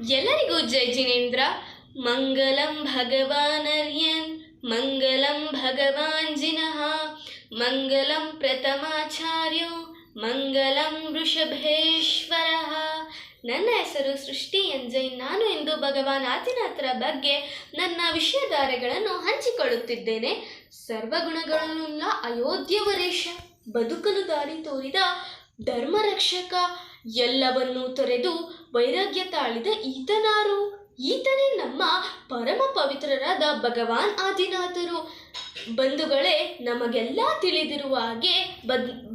ಎಲ್ಲರಿಗೂ ಜೈ ಜಿನೇಂದ್ರ. ಮಂಗಲಂ ಭಗವಾನರ್ಯನ್, ಮಂಗಲಂ ಭಗವಾನ್ ಜಿನಃ ಮಂಗಲಂ ಪ್ರಥಮಾಚಾರ್ಯೋ, ಮಂಗಲಂ ವೃಷಭೇಶ್ವರ. ನನ್ನ ಹೆಸರು ಸೃಷ್ಟಿ ಎಂಜೈ ನಾನು ಇಂದು ಭಗವಾನ್ ಆದಿನಾಥರ ಬಗ್ಗೆ ನನ್ನ ವಿಷಯಧಾರೆಗಳನ್ನು ಹಂಚಿಕೊಳ್ಳುತ್ತಿದ್ದೇನೆ. ಸರ್ವಗುಣಗಳನ್ನುಳ್ಳ ಅಯೋಧ್ಯೆ ವರೇಶ ಬದುಕಲು ದಾರಿ ತೋರಿದ ಧರ್ಮರಕ್ಷಕ ಎಲ್ಲವನ್ನೂ ತೊರೆದು ವೈರಾಗ್ಯ ತಾಳಿದ ಈತನಾರು. ಈತನೇ ನಮ್ಮ ಪರಮ ಪವಿತ್ರರಾದ ಭಗವಾನ್ ಆದಿನಾಥರು. ಬಂಧುಗಳೇ, ನಮಗೆಲ್ಲ ತಿಳಿದಿರುವ ಹಾಗೆ ಬದ್,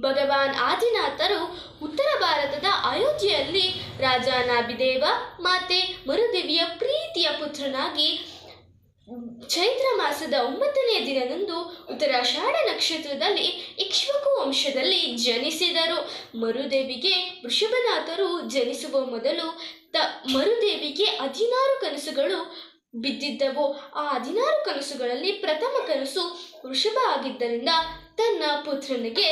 ಭಗವಾನ್ ಆದಿನಾಥರು ಉತ್ತರ ಭಾರತದ ಅಯೋಧ್ಯೆಯಲ್ಲಿ ರಾಜ ನಾಭಿದೇವ, ಮಾತೆ ಮರುದೇವಿಯ ಪ್ರೀತಿಯ ಪುತ್ರನಾಗಿ ಚೈತ್ರ ಮಾಸದ ಒಂಬತ್ತನೆಯ ದಿನದಂದು ಉತ್ತರಾಷಾಢ ನಕ್ಷತ್ರದಲ್ಲಿ ಇಕ್ಷ್ವಕು ವಂಶದಲ್ಲಿ ಜನಿಸಿದರು. ಮರುದೇವಿಗೆ ವೃಷಭನಾಥರು ಜನಿಸುವ ಮೊದಲು ತ ಮರುದೇವಿಗೆ ಹದಿನಾರು ಕನಸುಗಳು ಬಿದ್ದಿದ್ದವು. ಆ ಹದಿನಾರು ಕನಸುಗಳಲ್ಲಿ ಪ್ರಥಮ ಕನಸು ವೃಷಭ ಆಗಿದ್ದರಿಂದ ತನ್ನ ಪುತ್ರನಿಗೆ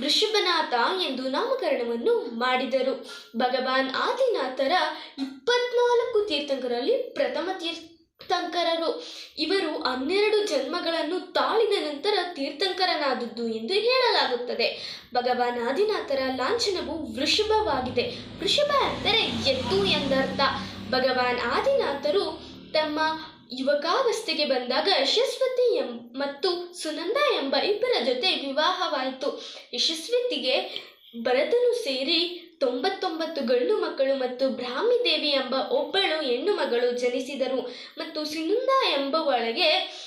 ವೃಷಭನಾಥ ಎಂದು ನಾಮಕರಣವನ್ನು ಮಾಡಿದರು. ಭಗವಾನ್ ಆದಿನಾಥರ ಇಪ್ಪತ್ನಾಲ್ಕು ತೀರ್ಥಂಕರಲ್ಲಿ ಪ್ರಥಮ ತೀರ್ಥಂಕರರು. ಇವರು ಹನ್ನೆರಡು ಜನ್ಮಗಳನ್ನು ತಾಳಿದ ನಂತರ ತೀರ್ಥಂಕರನಾದದ್ದು ಎಂದು ಹೇಳಲಾಗುತ್ತದೆ. ಭಗವಾನ್ ಆದಿನಾಥರ ಲಾಂಛನವು ವೃಷಭವಾಗಿದೆ. ವೃಷಭ ಅಂದರೆ ಎತ್ತು ಎಂದರ್ಥ. ಭಗವಾನ್ ಆದಿನಾಥರು ತಮ್ಮ ಯುವಕಾವಸ್ಥೆಗೆ ಬಂದಾಗ ಯಶಸ್ವತಿ ಎಂ ಮತ್ತು ಸುನಂದ ಎಂಬ ಇಬ್ಬರ ಜೊತೆ ವಿವಾಹವಾಯಿತು. ಯಶಸ್ವತಿಗೆ ಭರತನು ಸೇರಿ ತೊಂಬತ್ತೊಂಬತ್ತು ಗಂಡು ಮಕ್ಕಳು ಮತ್ತು ಬ್ರಾಹ್ಮಿ ದೇವಿ ಎಂಬ ಒಬ್ಬಳು ಹೆಣ್ಣು ಮಗಳು ಜನಿಸಿದರು. ಮತ್ತು ಸುನಂದ ಎಂಬವಳಿಗೆ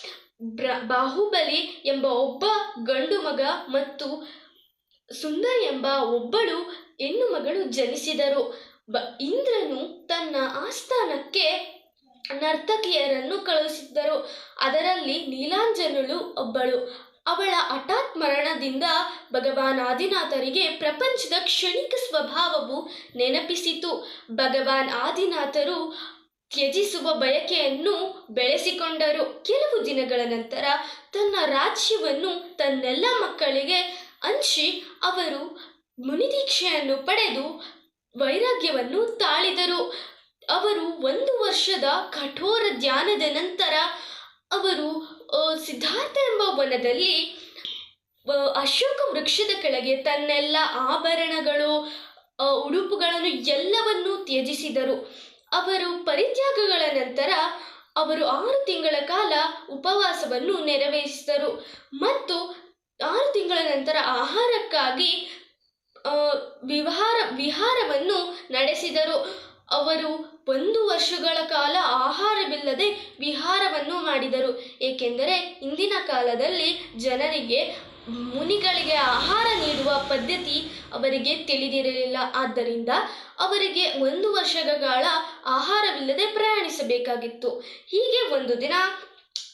ಬ್ರ, ಬಾಹುಬಲಿ ಎಂಬ ಒಬ್ಬ ಗಂಡು ಮಗ ಮತ್ತು ಸುಂದರ್ ಎಂಬ ಒಬ್ಬಳು ಹೆಣ್ಣು ಮಗಳು ಜನಿಸಿದರು. ಬ, ಇಂದ್ರನು ತನ್ನ ಆಸ್ಥಾನಕ್ಕೆ ನರ್ತಕಿಯರನ್ನು ಕಳುಹಿಸಿದ್ದರು. ಅದರಲ್ಲಿ ನೀಲಾಂಜನಳು ಒಬ್ಬಳು. ಅವಳ ಹಠಾತ್ ಮರಣದಿಂದ ಭಗವಾನ್ ಆದಿನಾಥರಿಗೆ ಪ್ರಪಂಚದ ಕ್ಷಣಿಕ ಸ್ವಭಾವವು ನೆನಪಿಸಿತು. ಭಗವಾನ್ ಆದಿನಾಥರು ತ್ಯಜಿಸುವ ಬಯಕೆಯನ್ನು ಬೆಳೆಸಿಕೊಂಡರು. ಕೆಲವು ದಿನಗಳ ನಂತರ ತನ್ನ ರಾಜ್ಯವನ್ನು ತನ್ನೆಲ್ಲ ಮಕ್ಕಳಿಗೆ ಹಂಚಿ ಅವರು ಮುನಿದೀಕ್ಷೆಯನ್ನು ಪಡೆದು ವೈರಾಗ್ಯವನ್ನು ತಾಳಿದರು. ಅವರು ಒಂದು ವರ್ಷದ ಕಠೋರ ಧ್ಯಾನದ ನಂತರ ಅವರು ಸಿದ್ಧಾರ್ಥ ಎಂಬ ವನದಲ್ಲಿ ಅಶೋಕ ವೃಕ್ಷದ ಕೆಳಗೆ ತನ್ನೆಲ್ಲ ಆಭರಣಗಳು ಉಡುಪುಗಳನ್ನು ಎಲ್ಲವನ್ನೂ ತ್ಯಜಿಸಿದರು. ಅವರು ಪರಿತ್ಯಾಗಗಳ ನಂತರ ಅವರು ಆರು ತಿಂಗಳ ಕಾಲ ಉಪವಾಸವನ್ನು ನೆರವೇರಿಸಿದರು ಮತ್ತು ಆರು ತಿಂಗಳ ನಂತರ ಆಹಾರಕ್ಕಾಗಿ ವಿಹಾರ ವಿಹಾರವನ್ನು ನಡೆಸಿದರು. ಅವರು ಒಂದು ವರ್ಷಗಳ ಕಾಲ ಆಹಾರವಿಲ್ಲದೆ ವಿಹಾರವನ್ನು ಮಾಡಿದರು. ಏಕೆಂದರೆ ಇಂದಿನ ಕಾಲದಲ್ಲಿ ಜನರಿಗೆ, ಮುನಿಗಳಿಗೆ ಆಹಾರ ನೀಡುವ ಪದ್ಧತಿ ಅವರಿಗೆ ತಿಳಿದಿರಲಿಲ್ಲ. ಆದ್ದರಿಂದ ಅವರಿಗೆ ಒಂದು ವರ್ಷಗಳ ಆಹಾರವಿಲ್ಲದೆ ಪ್ರಯಾಣಿಸಬೇಕಾಗಿತ್ತು. ಹೀಗೆ ಒಂದು ದಿನ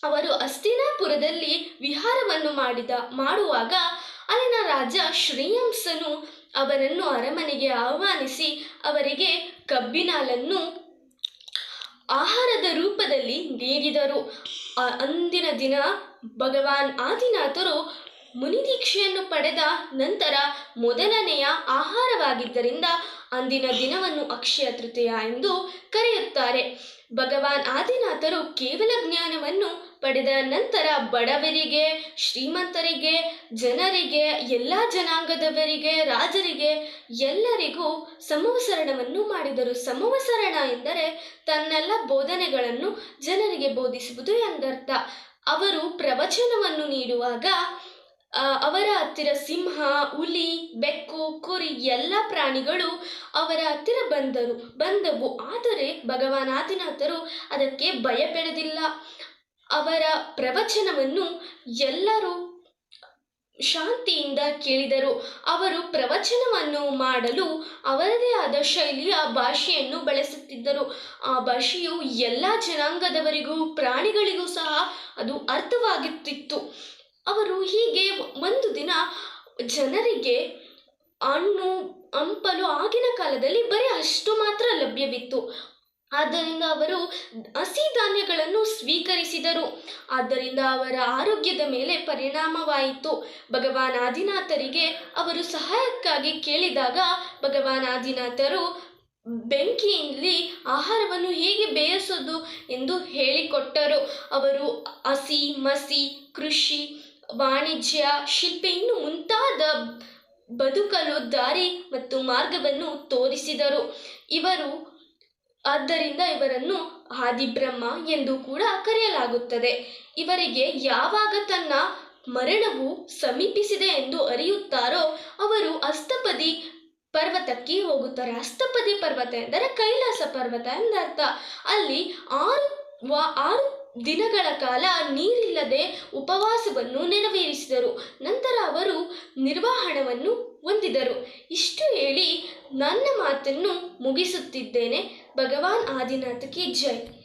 ಅವರು ಅಸ್ತಿನಾಪುರದಲ್ಲಿ ವಿಹಾರವನ್ನು ಮಾಡಿದ, ಮಾಡುವಾಗ ಅಲ್ಲಿನ ರಾಜ ಶ್ರೇಯಾಂಸನು ಅವರನ್ನು ಅರಮನೆಗೆ ಆಹ್ವಾನಿಸಿ ಅವರಿಗೆ ಕಬ್ಬಿನಾಲನ್ನು ಆಹಾರದ ರೂಪದಲ್ಲಿ ನೀಡಿದರು. ಅಂದಿನ ದಿನ ಭಗವಾನ್ ಆದಿನಾಥರು ಮುನಿದೀಕ್ಷೆಯನ್ನು ಪಡೆದ ನಂತರ ಮೊದಲನೆಯ ಆಹಾರವಾಗಿದ್ದರಿಂದ ಅಂದಿನ ದಿನವನ್ನು ಅಕ್ಷಯ ತೃತೀಯ ಎಂದು ಕರೆಯುತ್ತಾರೆ. ಭಗವಾನ್ ಆದಿನಾಥರು ಕೇವಲ ಜ್ಞಾನವನ್ನು ಪಡೆದ ನಂತರ ಬಡವರಿಗೆ, ಶ್ರೀಮಂತರಿಗೆ, ಜನರಿಗೆ, ಎಲ್ಲ ಜನಾಂಗದವರಿಗೆ, ರಾಜರಿಗೆ ಎಲ್ಲರಿಗೂ ಸಮವಸರಣವನ್ನು ಮಾಡಿದರು. ಸಮವಸರಣ ಎಂದರೆ ತನ್ನೆಲ್ಲ ಬೋಧನೆಗಳನ್ನು ಜನರಿಗೆ ಬೋಧಿಸುವುದು ಎಂದರ್ಥ. ಅವರು ಪ್ರವಚನವನ್ನು ನೀಡುವಾಗ ಅವರ ಹತ್ತಿರ ಸಿಂಹ, ಹುಲಿ, ಬೆಕ್ಕು, ಕುರಿ ಎಲ್ಲ ಪ್ರಾಣಿಗಳು ಅವರ ಹತ್ತಿರ ಬಂದರು, ಬಂದವು. ಆದರೆ ಭಗವಾನ್ ಆದಿನಾಥರು ಅದಕ್ಕೆ ಭಯಪಡದಿಲ್ಲ ಅವರ ಪ್ರವಚನವನ್ನು ಎಲ್ಲರೂ ಶಾಂತಿಯಿಂದ ಕೇಳಿದರು. ಅವರು ಪ್ರವಚನವನ್ನು ಮಾಡಲು ಅವರದೇ ಆದ ಶೈಲಿಯ ಭಾಷೆಯನ್ನು ಬಳಸುತ್ತಿದ್ದರು. ಆ ಭಾಷೆಯು ಎಲ್ಲ ಜನಾಂಗದವರಿಗೂ ಪ್ರಾಣಿಗಳಿಗೂ ಸಹ ಅದು ಅರ್ಥವಾಗುತ್ತಿತ್ತು. ಅವರು ಹೀಗೆ ಒಂದು ದಿನ ಜನರಿಗೆ ಹಣ್ಣು, ಹಂಪಲು ಆಗಿನ ಕಾಲದಲ್ಲಿ ಬರೀ ಅಷ್ಟು ಮಾತ್ರ ಲಭ್ಯವಿತ್ತು. ಆದ್ದರಿಂದ ಅವರು ಹಸಿ ಧಾನ್ಯಗಳನ್ನು ಸ್ವೀಕರಿಸಿದರು. ಆದ್ದರಿಂದ ಅವರ ಆರೋಗ್ಯದ ಮೇಲೆ ಪರಿಣಾಮವಾಯಿತು. ಭಗವಾನ್ ಆದಿನಾಥರಿಗೆ ಅವರು ಸಹಾಯಕ್ಕಾಗಿ ಕೇಳಿದಾಗ ಭಗವಾನ್ ಆದಿನಾಥರು ಬೆಂಕಿಯಲ್ಲಿ ಆಹಾರವನ್ನು ಹೇಗೆ ಬೇಯಿಸೋದು ಎಂದು ಹೇಳಿಕೊಟ್ಟರು. ಅವರು ಹಸಿ, ಮಸಿ, ಕೃಷಿ ವಾಣಿಜ್ಯ, ಶಿಲ್ಪ ಇನ್ನು ಮುಂತಾದ ಬದುಕಲು ದಾರಿ ಮತ್ತು ಮಾರ್ಗವನ್ನು ತೋರಿಸಿದರು. ಇವರು ಆದ್ದರಿಂದ ಇವರನ್ನು ಆದಿಬ್ರಹ್ಮ ಎಂದು ಕೂಡ ಕರೆಯಲಾಗುತ್ತದೆ. ಇವರಿಗೆ ಯಾವಾಗ ತನ್ನ ಮರಣವು ಸಮೀಪಿಸಿದೆ ಎಂದು ಅರಿಯುತ್ತಾರೋ ಅವರು ಅಸ್ತಪದಿ ಪರ್ವತಕ್ಕೆ ಹೋಗುತ್ತಾರೆ. ಅಸ್ತಪದಿ ಪರ್ವತ ಎಂದರೆ ಕೈಲಾಸ ಪರ್ವತ ಎಂದರ್ಥ. ಅಲ್ಲಿ ಆರು ವ, ಆರು ದಿನಗಳ ಕಾಲ ನೀರಿಲ್ಲದೆ ಉಪವಾಸವನ್ನು ನೆರವೇರಿಸಿದರು. ನಂತರ ಅವರು ನಿರ್ವಹಣವನ್ನು ಹೊಂದಿದರು. ಇಷ್ಟು ಹೇಳಿ ನನ್ನ ಮಾತನ್ನು ಮುಗಿಸುತ್ತಿದ್ದೇನೆ. ಭಗವಾನ್ ಆದಿನಾಥಕ್ಕೆ ಜೈ.